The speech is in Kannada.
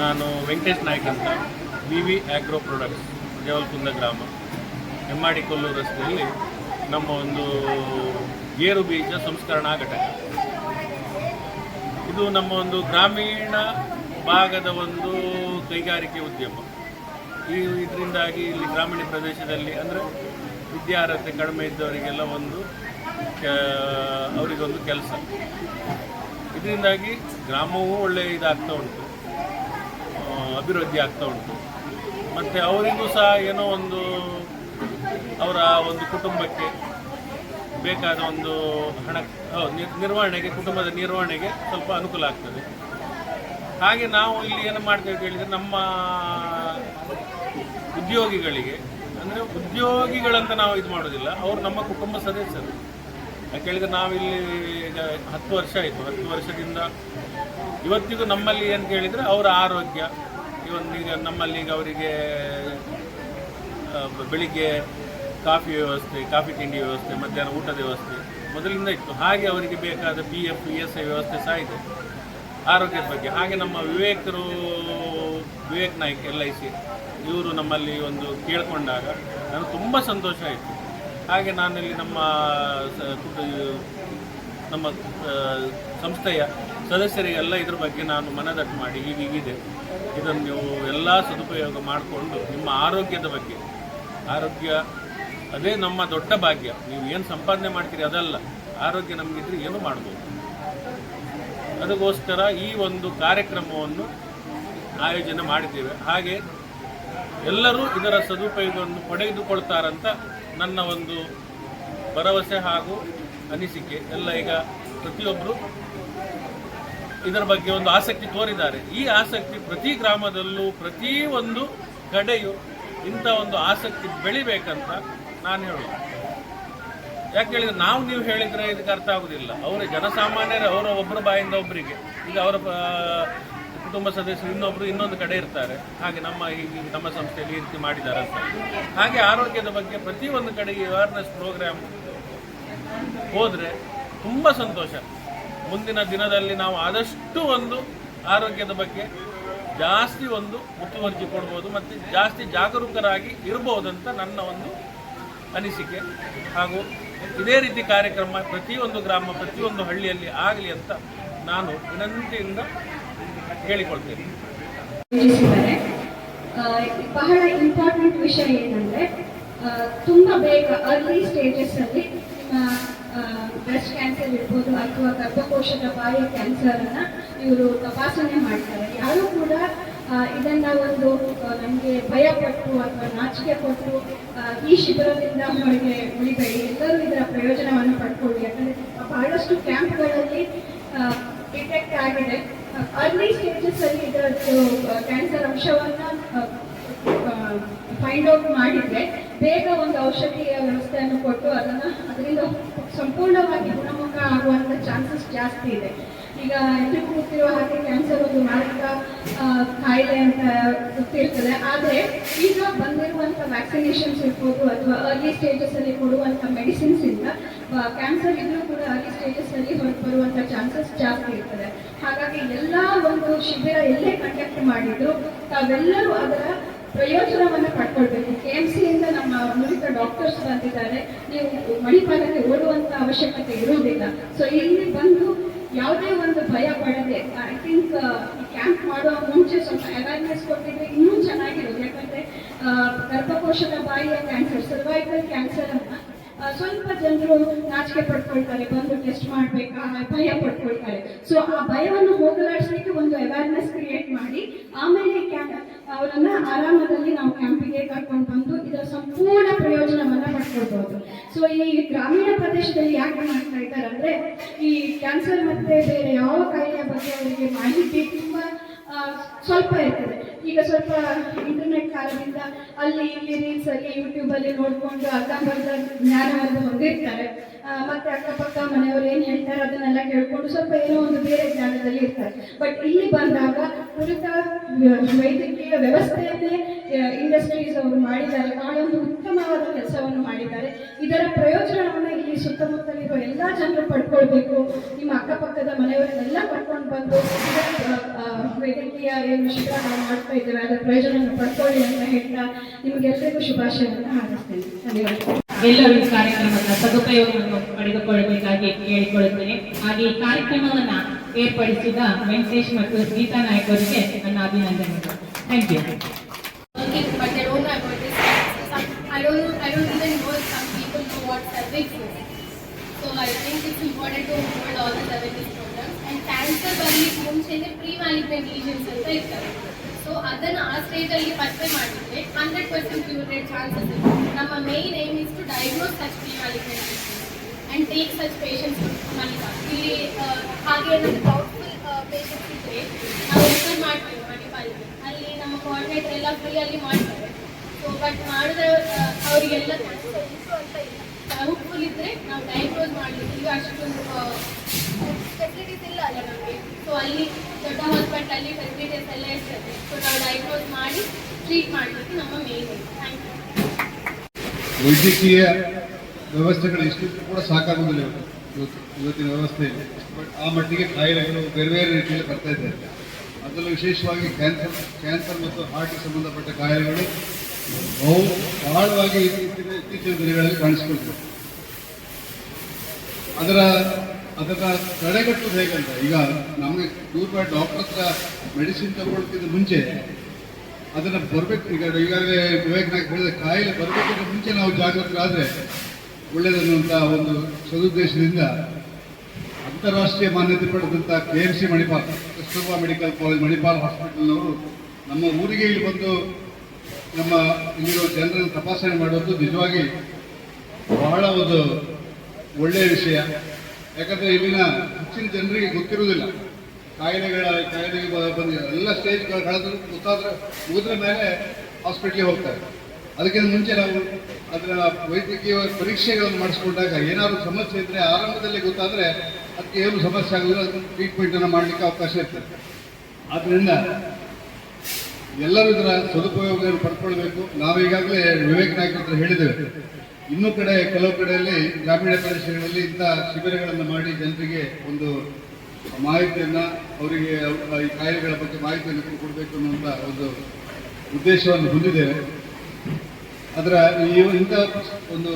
ನಾನು ವೆಂಕಟೇಶ್ ನಾಯ್ಕ್ ಅಂತ. V V agro products Devalkunda ಗ್ರಾಮ. ಹೆಮ್ಮಾಡಿ ಕೊಲ್ಲೂರು ರಸ್ತೆಯಲ್ಲಿ ನಮ್ಮ ಒಂದು ಗೇರು ಬೀಜ ಸಂಸ್ಕರಣಾ ಘಟಕ. ಇದು ನಮ್ಮ ಒಂದು ಗ್ರಾಮೀಣ ಭಾಗದ ಒಂದು ಕೈಗಾರಿಕೆ ಉದ್ಯಮ. ಈ ಇದರಿಂದಾಗಿ ಇಲ್ಲಿ ಗ್ರಾಮೀಣ ಪ್ರದೇಶದಲ್ಲಿ ಅಂದರೆ ವಿದ್ಯಾರ್ಹತೆ ಕಡಿಮೆ ಇದ್ದವರಿಗೆಲ್ಲ ಒಂದು ಅವರಿಗೊಂದು ಕೆಲಸ. ಇದರಿಂದಾಗಿ ಗ್ರಾಮವೂ ಒಳ್ಳೆಯ ಇದಾಗ್ತಾ ಉಂಟು. ಅಭಿವೃದ್ಧಿ ಆಗ್ತಾ ಉಂಟು. ಮತ್ತು ಅವರಿಗೂ ಸಹ ಏನೋ ಒಂದು ಅವರ ಒಂದು ಕುಟುಂಬಕ್ಕೆ ಬೇಕಾದ ಒಂದು ಹಣ ನಿರ್ವಹಣೆಗೆ, ಕುಟುಂಬದ ನಿರ್ವಹಣೆಗೆ ಸ್ವಲ್ಪ ಅನುಕೂಲ ಆಗ್ತದೆ. ಹಾಗೆ ನಾವು ಇಲ್ಲಿ ಏನು ಮಾಡ್ತೇವೆ ಹೇಳಿದರೆ ನಮ್ಮ ಉದ್ಯೋಗಿಗಳಿಗೆ, ಅಂದರೆ ಉದ್ಯೋಗಿಗಳಂತ ನಾವು ಇದು ಮಾಡೋದಿಲ್ಲ ಅವರು ನಮ್ಮ ಕುಟುಂಬ ಸದಸ್ಯರು. ಯಾಕೆ ನಾವಿಲ್ಲಿ ಈಗ ಹತ್ತು ವರ್ಷ ಆಯಿತು. ಹತ್ತು ವರ್ಷದಿಂದ ಇವತ್ತಿಗೂ ನಮ್ಮಲ್ಲಿ ಏನು ಕೇಳಿದರೆ ಅವರ ಆರೋಗ್ಯ ಇವನ್ ಈಗ ನಮ್ಮಲ್ಲಿ ಈಗ ಅವರಿಗೆ ಬೆಳಿಗ್ಗೆ ಕಾಫಿ ವ್ಯವಸ್ಥೆ, ಕಾಫಿ ತಿಂಡಿ ವ್ಯವಸ್ಥೆ, ಮಧ್ಯಾಹ್ನ ಊಟದ ವ್ಯವಸ್ಥೆ ಮೊದಲಿಂದ ಇತ್ತು. ಹಾಗೆ ಅವರಿಗೆ ಬೇಕಾದ P F P S I ವ್ಯವಸ್ಥೆ ಸಹ ಇದೆ. ಆರೋಗ್ಯದ ಬಗ್ಗೆ. ಹಾಗೆ ನಮ್ಮ ವಿವೇಕರು, Vivek Naik L I C ಇವರು ನಮ್ಮಲ್ಲಿ ಒಂದು ಕೇಳಿಕೊಂಡಾಗ ನನಗೆ ತುಂಬ ಸಂತೋಷ ಆಯಿತು. ಹಾಗೆ ನಾನಿಲ್ಲಿ ನಮ್ಮ ನಮ್ಮ ಸಂಸ್ಥೆಯ ಸದಸ್ಯರಿಗೆಲ್ಲ ಇದ್ರ ಬಗ್ಗೆ ನಾನು ಮನದಟ್ಟು ಮಾಡಿ. ಈಗ ಹೀಗಿದೆ. ಇದನ್ನು ನೀವು ಎಲ್ಲ ಸದುಪಯೋಗ ಮಾಡಿಕೊಂಡು ನಿಮ್ಮ ಆರೋಗ್ಯದ ಬಗ್ಗೆ, ಆರೋಗ್ಯ ಅದೇ ನಮ್ಮ ದೊಡ್ಡ ಭಾಗ್ಯ. ನೀವು ಏನು ಸಂಪಾದನೆ ಮಾಡ್ತೀರಿ ಅದಲ್ಲ, ಆರೋಗ್ಯ ನಮಗಿದ್ರೆ ಏನು ಮಾಡ್ಬೋದು? ಅದಕ್ಕೋಸ್ಕರ ಈ ಒಂದು ಕಾರ್ಯಕ್ರಮವನ್ನು ಆಯೋಜನೆ ಮಾಡಿದ್ದೇವೆ. ಹಾಗೆ ಎಲ್ಲರೂ ಇದರ ಸದುಪಯೋಗವನ್ನು ಪಡೆದುಕೊಳ್ತಾರಂತ ನನ್ನ ಒಂದು ಭರವಸೆ ಹಾಗೂ ಅನಿಸಿಕೆ. ಎಲ್ಲ ಈಗ ಪ್ರತಿಯೊಬ್ಬರು ಇದರ ಬಗ್ಗೆ ಒಂದು ಆಸಕ್ತಿ ತೋರಿದ್ದಾರೆ. ಈ ಆಸಕ್ತಿ ಪ್ರತಿ ಗ್ರಾಮದಲ್ಲೂ ಪ್ರತಿ ಒಂದು ಕಡೆಯೂ ಇಂಥ ಒಂದು ಆಸಕ್ತಿ ಬೆಳಿಬೇಕಂತ ನಾನು ಹೇಳೋದು. ಯಾಕೆ ಹೇಳಿದ್ರೆ ನಾವು ನೀವು ಹೇಳಿದ್ರೆ ಇದಕ್ಕೆ ಅರ್ಥ ಆಗುದಿಲ್ಲ. ಅವರ ಜನಸಾಮಾನ್ಯರು, ಅವರ ಒಬ್ಬರ ಬಾಯಿಂದ ಒಬ್ಬರಿಗೆ ಈಗ ಅವರ ಕುಟುಂಬ ಸದಸ್ಯರು ಇನ್ನೊಬ್ರು ಇನ್ನೊಂದು ಕಡೆ ಇರ್ತಾರೆ. ಹಾಗೆ ನಮ್ಮ ಈ- ನಮ್ಮ ಸಂಸ್ಥೆಯಲ್ಲಿ ಈ ರೀತಿ ಮಾಡಿದ್ದಾರೆ ಅಂತ. ಹಾಗೆ ಆರೋಗ್ಯದ ಬಗ್ಗೆ ಪ್ರತಿಯೊಂದು ಕಡೆಗೆ ಅವೇರ್ನೆಸ್ ಪ್ರೋಗ್ರಾಮ್ ಹೋದರೆ ತುಂಬ ಸಂತೋಷ. ಮುಂದಿನ ದಿನದಲ್ಲಿ ನಾವು ಆದಷ್ಟು ಒಂದು ಆರೋಗ್ಯದ ಬಗ್ಗೆ ಜಾಸ್ತಿ ಒಂದು ಮುತುವರ್ಜಿ ಕೊಡ್ಬೋದು ಮತ್ತು ಜಾಸ್ತಿ ಜಾಗರೂಕರಾಗಿ ಇರ್ಬೋದಂತ ನನ್ನ ಒಂದು ಅನಿಸಿಕೆ. ಹಾಗೂ ಇದೇ ರೀತಿ ಕಾರ್ಯಕ್ರಮ ಪ್ರತಿಯೊಂದು ಗ್ರಾಮ, ಪ್ರತಿಯೊಂದು ಹಳ್ಳಿಯಲ್ಲಿ ಆಗಲಿ ಅಂತ ನಾನು ವಿನಂತಿಯಿಂದ ಹೇಳಿಕೊಳ್ತೇನೆ. ಬಹಳ ಇಂಪಾರ್ಟೆಂಟ್ ವಿಷಯ ಏನಂದ್ರೆ ತುಂಬಾ ಬೇಗ ಅರ್ಲಿ ಸ್ಟೇಜಸ್ ಅಲ್ಲಿ ಬ್ರೆಸ್ಟ್ ಕ್ಯಾನ್ಸರ್ ಇರ್ಬೋದು ಅಥವಾ ಗರ್ಭಕೋಶದ ಬಾಯಿಯ ಕ್ಯಾನ್ಸರ್ ಅನ್ನ ಇವರು ತಪಾಸಣೆ ಮಾಡ್ತಾರೆ. ಯಾರು ಕೂಡ ಇದನ್ನ ಒಂದು ನಮಗೆ ಭಯ ಪಟ್ಟು ಅಥವಾ ನಾಚಿಕೆ ಪಟ್ಟು ಈ ಶಿಬಿರದಿಂದ ಅವರಿಗೆ ಉಳಿಬೇಡಿ. ಎಲ್ಲರೂ ಇದರ ಪ್ರಯೋಜನವನ್ನು ಪಡ್ಕೊಳ್ಳಿ. ಯಾಕಂದ್ರೆ ಬಹಳಷ್ಟು ಕ್ಯಾಂಪ್ಗಳಲ್ಲಿ ಡಿಟೆಕ್ಟ್ ಆಗಿದೆ. ಅರ್ಲಿ ಸ್ಟೇಜಸ್ ಅಲ್ಲಿ ಇದರದ್ದು ಕ್ಯಾನ್ಸರ್ ಅಂಶವನ್ನ ಫೈಂಡ್ ಔಟ್ ಮಾಡಿದ್ರೆ ಬೇಗ ಒಂದು ಔಷಧಿಯ ವ್ಯವಸ್ಥೆಯನ್ನು ಕೊಟ್ಟು ಅದನ್ನ ಅದರಿಂದ ಸಂಪೂರ್ಣವಾಗಿ ಗುಣಮುಖ ಆಗುವಂತ ಚಾನ್ಸಸ್ ಜಾಸ್ತಿ ಇದೆ. ಈಗ ಎಲ್ರಿಗೂ ಗೊತ್ತಿರುವ ಹಾಗೆ ಕ್ಯಾನ್ಸರ್ ಒಂದು ಮಾರಕ ಕಾಯಿಲೆ ಅಂತ ಗೊತ್ತಿರ್ತದೆ. ಆದರೆ ಈಗ ಬಂದಿರುವಂತ ವ್ಯಾಕ್ಸಿನೇಷನ್ಸ್ ಇರ್ಬೋದು ಅಥವಾ ಅರ್ಲಿ ಕೊಡುವಂತ ಮೆಡಿಸಿನ್ಸ್ ಇಂದ ಕ್ಯಾನ್ಸರ್ ಇದ್ರೂ ಕೂಡ ಅರ್ಲಿ ಸ್ಟೇಜಸ್ ಅಲ್ಲಿ ಹೊರಗೆ ಬರುವಂತ ಚಾನ್ಸಸ್ ಜಾಸ್ತಿ ಇರ್ತದೆ. ಹಾಗಾಗಿ ಎಲ್ಲ ಒಂದು ಶಿಬಿರ ಎಲ್ಲೇ ಕಂಡಕ್ಟ್ ಮಾಡಿದ್ರು, ತಾವೆಲ್ಲರೂ ಅದರ ಪ್ರಯೋಜನವನ್ನು ಪಡ್ಕೊಳ್ಬೇಕು. ಕೆ ಎಂ ಸಿಯಿಂದ ನಮ್ಮ ನುರಿತ ಡಾಕ್ಟರ್ಸ್ ಬಂದಿದ್ದಾರೆ. ನೀವು ಮಣಿಪಾಲಕ್ಕೆ ಓಡುವಂತ ಅವಶ್ಯಕತೆ ಇರುವುದಿಲ್ಲ. ಸೊ ಇಲ್ಲಿ ಬಂದು ಯಾವುದೇ ಒಂದು ಭಯ ಪಡದೆ ಐ ಥಿಂಕ್ ಕ್ಯಾಂಪ್ ಮಾಡುವ ಮುಂಚೆ ಸ್ವಲ್ಪ ಅವೇರ್ನೆಸ್ ಕೊಟ್ಟಿದ್ರೆ ಇನ್ನೂ ಚೆನ್ನಾಗಿರೋದು ಯಾಕಂದ್ರೆ ಗರ್ಭಕೋಶದ ಬಾಯಿಯ ಕ್ಯಾನ್ಸರ್ ಸರ್ವೈಕಲ್ ಕ್ಯಾನ್ಸರ್ ಅನ್ನ ಸ್ವಲ್ಪ ಜನರು ನಾಚಿಕೆ ಪಡ್ಕೊಳ್ತಾರೆ, ಬಂದು ಟೆಸ್ಟ್ ಮಾಡ್ಬೇಕಾ ಭಯ ಪಡ್ಕೊಳ್ತಾರೆ. ಸೊ ಆ ಭಯವನ್ನು ಹೋಗಲಾಡಿಸ್ಲಿಕ್ಕೆ ಒಂದು ಅವೇರ್ನೆಸ್ ಕ್ರಿಯೇಟ್ ಮಾಡಿ, ಆಮೇಲೆ ಕ್ಯಾನ್ಸರ್ ಅವರನ್ನ ಆರಾಮದಲ್ಲಿ ನಾವು ಕ್ಯಾಂಪಿಗೆ ಕರ್ಕೊಂಡು ಬಂದು ಇದರ ಸಂಪೂರ್ಣ ಪ್ರಯೋಜನವನ್ನ ಪಡ್ಕೊಳ್ಬಹುದು ಸೊ ಈ ಗ್ರಾಮೀಣ ಪ್ರದೇಶದಲ್ಲಿ ಯಾಕೆ ಮಾಡ್ತಾ ಇದ್ದಾರೆ ಅಂದ್ರೆ, ಈ ಕ್ಯಾನ್ಸರ್ ಮತ್ತೆ ಬೇರೆ ಯಾವ ಕಾಯಿಲೆ ಬಗ್ಗೆ ಅವರಿಗೆ ಮಾಹಿತಿ ತುಂಬಾ ಸ್ವಲ್ಪ ಇರ್ತದೆ. ಈಗ ಸ್ವಲ್ಪ ಇಂಟರ್ನೆಟ್ ಕಾಲದಿಂದ ಅಲ್ಲಿ ಇಲ್ಲಿ ರೀಲ್ಸ್ ಅಲ್ಲಿ ಯೂಟ್ಯೂಬ್ ಅಲ್ಲಿ ನೋಡ್ಕೊಂಡು ಅರ್ಧಂಬರ್ಧ ಜ್ಞಾನವನ್ನು ಹೊಂದಿರ್ತಾರೆ. ಮತ್ತೆ ಅಕ್ಕಪಕ್ಕ ಮನೆಯವರು ಏನ್ ಹೇಳ್ತಾರೆ ಅದನ್ನೆಲ್ಲ ಕೇಳ್ಕೊಂಡು ಸ್ವಲ್ಪ ಏನೋ ಒಂದು ಬೇರೆ ಜ್ಞಾನದಲ್ಲಿ ಇರ್ತಾರೆ. ಬಟ್ ಇಲ್ಲಿ ಬಂದಾಗ ನುರಿತ ವೈದ್ಯಕೀಯ ವ್ಯವಸ್ಥೆಯನ್ನೇ ಇಂಡಸ್ಟ್ರೀಸ್ ಅವರು ಮಾಡಿದ್ದಾರೆ. ಬಹಳ ಒಂದು ಉತ್ತಮವಾದ ಕೆಲಸವನ್ನು ಮಾಡಿದ್ದಾರೆ. ಇದರ ಪ್ರಯೋಜನವನ್ನು ಇಲ್ಲಿ ಸುತ್ತಮುತ್ತಲಿರುವ ಎಲ್ಲ ಜನರು ಪಡ್ಕೊಳ್ಬೇಕು. ನಿಮ್ಮ ಅಕ್ಕಪಕ್ಕದ ಮನೆಯವರನ್ನೆಲ್ಲ ಪಡ್ಕೊಂಡು ಬಂದು ವೈದ್ಯಕೀಯ ಏನು ಶಿಕ್ಷಣ ನಾವು ಮಾಡ್ತಾ ಇದ್ದೇವೆ, ಅದರ ಪ್ರಯೋಜನವನ್ನು ಪಡ್ಕೊಳ್ಳಿ ಅಂತ ಹೇಳ್ತಾ ನಿಮಗೆಲ್ಲರಿಗೂ ಶುಭಾಶಯವನ್ನು ಹಾರಿಸ್ತೇನೆ. ಧನ್ಯವಾದ ಎಲ್ಲರೂ ಈ ಕಾರ್ಯಕ್ರಮದ ಸದುಪಯೋಗವನ್ನು ಪಡೆದುಕೊಳ್ಳಬೇಕಾಗಿ ಕೇಳಿಕೊಳ್ಳುತ್ತೇನೆ ಹಾಗೆ ಈ ಕಾರ್ಯಕ್ರಮವನ್ನ ಏರ್ಪಡಿಸಿದ ವೆಂಕಟೇಶ್ ಮತ್ತು ಗೀತಾ ನಾಯಕ್ ಅವರಿಗೆ ನನ್ನ ಅಭಿನಂದನೆಗಳು thank you I don't, I don't even know if some people know what cervix is. So I think it's important to hold all the pre malignant lesions ಅಂತ ಅದನ್ನ ಆ ಸ್ಟೇಜ್ ಅಲ್ಲಿ ಪತ್ತೆ ಮಾಡಿದ್ರೆ hundred percent cure rate chances ನಮ್ಮ main aim is to diagnose such pre malignant and take such patients money ಇಲ್ಲಿ ಹಾಗೆ ಏನಾದ್ರು ಡೌಟ್ಫುಲ್ ಪೇಷಂಟ್ಸ್ ಇದ್ರೆ ನಾವು ರೆಫರ್ ಮಾಡ್ತೀವಿ ಮಣಿಪಾಲಿಗೆ ಅಲ್ಲಿ ನಮ್ಮ ಕೋಆರ್ಡಿನೇಟರ್ ಎಲ್ಲ ಫ್ರೀ ಅಲ್ಲಿ ಮಾಡ್ತಾರೆ. ಸೊ ಬಟ್ ಮಾಡಿದ್ರೆ ಅವರಿಗೆಲ್ಲ ಅಂತ ಇಲ್ಲ. ಇದ್ರೆ ನಾವು ಡಯಾಗ್ನೋಸ್ ಮಾಡಲಿಕ್ಕೆ ಈಗ ಅಷ್ಟೊಂದು ಫೆಸಿಲಿಟೀಸ್ ಇಲ್ಲ ಅಲ್ಲ. ಸೊ ಅಲ್ಲಿ ದೊಡ್ಡ ಹಾಸ್ಪಿಟಲ್ ಫೆಸಿಲಿಟೀಸ್ ಎಲ್ಲ ಇರ್ತದೆ. ಸೊ ನಾವು ಡೈಗ್ನೋಸ್ ಮಾಡಿ ಟ್ರೀಟ್ ಮಾಡಬೇಕು ನಮ್ಮ ಮೇನ್ ಥ್ಯಾಂಕ್ ಯು ವೈದ್ಯಕೀಯ ವ್ಯವಸ್ಥೆಗಳು ಇಷ್ಟು ಕೂಡ ಸಾಕಾಗುವುದಿಲ್ಲ ಇವತ್ತು. ಇವತ್ತು, ಇವತ್ತಿನ ವ್ಯವಸ್ಥೆಯಲ್ಲಿ. ಬಟ್ ಆ ಮಟ್ಟಿಗೆ ಕಾಯಿಲೆಗಳು ಬೇರೆ ಬೇರೆ ರೀತಿಯಲ್ಲಿ ಬರ್ತಾ ಇದ್ದಾರೆ ಅದರಲ್ಲೂ ವಿಶೇಷವಾಗಿ ಕ್ಯಾನ್ಸರ್ ಕ್ಯಾನ್ಸರ್ ಮತ್ತು ಹಾರ್ಟ್ಗೆ ಸಂಬಂಧಪಟ್ಟ ಕಾಯಿಲೆಗಳು ಬಹು ಆಳವಾಗಿ ಇತ್ತೀಚಿನ ದಿನಗಳಲ್ಲಿ ಕಾಣಿಸ್ಕೊಳ್ತವೆ. ಅದರ ಅದನ್ನ ತಡೆಗಟ್ಟುವುದು ಹೇಗಂತ ಈಗ ನಮಗೆ ದೂರ ಡಾಕ್ಟರ್ ಹತ್ರ ಮೆಡಿಸಿನ್ ತಗೊಳ್ತಿದ್ದ ಮುಂಚೆ ಅದನ್ನ ಬರಬೇಕು. ಈಗ ಈಗಾಗಲೇ ವಿವೇಕ್ ನಾಯ್ಕ ಹೇಳಿದ ಕಾಯಿಲೆ ಬರಬೇಕಿಂತ ಮುಂಚೆ ನಾವು ಜಾಗೃತರಾದ್ರೆ ಒಳ್ಳೆಯದನ್ನುವಂಥ ಒಂದು ಸದುದ್ದೇಶದಿಂದ ಅಂತಾರಾಷ್ಟ್ರೀಯ ಮಾನ್ಯತೆ ಪಡೆದಂಥ K M C Manipal, Kasturba medical college, Manipal ಹಾಸ್ಪಿಟಲ್ನವರು ನಮ್ಮ ಊರಿಗೆ ಇಲ್ಲಿ ಬಂದು ನಮ್ಮ ಇಲ್ಲಿರೋ ಜನರನ್ನು ತಪಾಸಣೆ ಮಾಡೋದು ನಿಜವಾಗಿ ಬಹಳ ಒಂದು ಒಳ್ಳೆಯ ವಿಷಯ. ಯಾಕಂದ್ರೆ ಇಲ್ಲಿನ ಹೆಚ್ಚಿನ ಜನರಿಗೆ ಗೊತ್ತಿರುವುದಿಲ್ಲ. ಕಾಯಿಲೆಗಳ, ಕಾಯಿಲೆಗೆ ಬ- ಬಂದ ಎಲ್ಲ ಸ್ಟೇಜ್ ಕಳೆದ್ರು ಗೊತ್ತಾದ್ರೆ ಮುಗಿದ್ರ ಮೇಲೆ ಹಾಸ್ಪಿಟ್ಲಿಗೆ ಹೋಗ್ತಾರೆ. ಅದಕ್ಕಿಂತ ಮುಂಚೆ ನಾವು ಅದರ ವೈದ್ಯಕೀಯ ಪರೀಕ್ಷೆಗಳನ್ನು ಮಾಡಿಸ್ಕೊಂಡಾಗ ಏನಾದರೂ ಸಮಸ್ಯೆ ಇದ್ರೆ ಆರಂಭದಲ್ಲಿ ಗೊತ್ತಾದ್ರೆ ಅದಕ್ಕೆ ಏನು ಸಮಸ್ಯೆ ಆಗುದಿಲ್ಲ, ಅದನ್ನು ಟ್ರೀಟ್ಮೆಂಟ್ ಅನ್ನು ಮಾಡಲಿಕ್ಕೆ ಅವಕಾಶ ಇರ್ತದೆ. ಆದ್ದರಿಂದ ಎಲ್ಲರೂ ಇದರ ಸದುಪಯೋಗವನ್ನು ಪಡ್ಕೊಳ್ಬೇಕು. ನಾವು ಈಗಾಗಲೇ ವಿವೇಕ್ ನಾಯಕ್ ಹತ್ರ ಹೇಳಿದ್ದೇವೆ. ಇನ್ನೂ ಕಡೆ ಕೆಲವು ಕಡೆಯಲ್ಲಿ ಗ್ರಾಮೀಣ ಪ್ರದೇಶಗಳಲ್ಲಿ ಇಂಥ ಶಿಬಿರಗಳನ್ನು ಮಾಡಿ ಜನರಿಗೆ ಒಂದು ಮಾಹಿತಿಯನ್ನು, ಅವರಿಗೆ ಅವ್ರ ಈ ಕಾಯಿಲೆಗಳ ಬಗ್ಗೆ ಮಾಹಿತಿಯನ್ನು ಕೊಡಬೇಕು ಅನ್ನುವಂಥ ಒಂದು ಉದ್ದೇಶವನ್ನು ಹೊಂದಿದ್ದೇವೆ. ಅದರ ಈ ಇಂಥ ಒಂದು